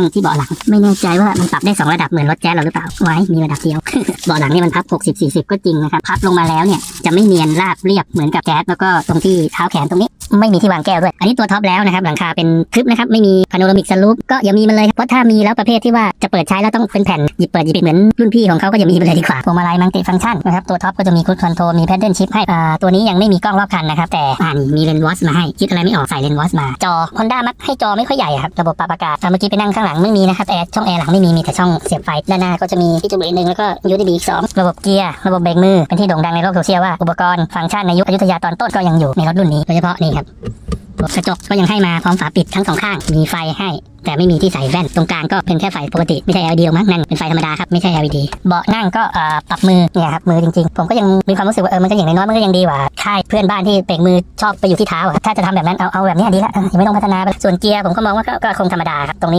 ตั้งที่เบาะหลัง ไม่แน่ใจว่ามันปรับได้สองระดับเหมือนรถแจ๊สเราหรือเปล่า ไว้มีระดับเดียว เบาะหลังนี่มันพับ 60 40 ก็จริงนะครับ พับลงมาแล้วเนี่ยจะไม่เนียนราบเรียบเหมือนกับแจ๊สแล้วก็ตรงที่เท้าแขนตรงนี้ ไม่มีที่วางแก้วด้วย อันนี้ตัวท็อปแล้วนะครับ หลังคาเป็นทึบนะครับ ไม่มีพาโนรามิกสลูปก็อย่ามีมันเลย เพราะถ้ามีแล้วประเภทที่ว่าจะเปิดใช้แล้วต้องเป็นแผ่นหยิบเปิดหยิบปิดเหมือนรุ่นพี่ของเขาก็อย่ามีไปเลยดีกว่าพวงมาลัยมัลติฟังก์ชันนะครับตัวท็อปก็จะมีค u ู c คอนโทรมีแพดเดิลชิพให้อ่าตัวนี้ยังไม่มีกล้องรอบคันนะครับแต่อ่านี่มีเลนส์วอชมาให้คิดอะไรไม่ออกใส่เลนส์วอชมา จอ Honda มักให้จอไม่ค่อยใหญ่ครับระบบปรับอากาศเมื่อกี้ไปนั่งข้างหลังไม่มีนะครับแอร์ช่องแอร์หลังไม่มีมีแต่ช่องเสียบไฟด้านหน้าก็จะมีที่จุดเบรกหนึ่งแล้วก็ USB อีกสองระบบเกียร์ระบบเบรกมือเป็นที่โด่งดังในโลกโซเชียลว่าอุปกรณ์ฟังก์ชันในยุคอยุธยาตอนต้นก็ยังอยู่ในรถรุ่นนี้โดยเฉพาะนี่ครับกระจกก็ยังให้มาพร้อมฝาปิดทั้งสองข้าง มีไฟให้ แต่ไม่มีที่ใส่แว่นตรงกลางก็เป็นแค่ไฟปกติไม่ใช่ LED หรอกมั้งนั่นเป็นไฟธรรมดาครับไม่ใช่ LED เบาะนั่งก็ปรับมือเนี่ยครับมือจริงๆ ผมก็ยังมีความรู้สึกว่าเออมันก็อย่างน้อยมันก็ยังดีกว่าค่ายเพื่อนบ้านที่เปล่งมือชอบไปอยู่ที่เท้าถ้าจะทำแบบนั้นเอาเอาแบบนี้ดีละอยังไม่ต้องพัฒนาไปส่วนเกียร์ผมก็มองว่าก็ก็คงธรรมดาครับตรงนี้ก็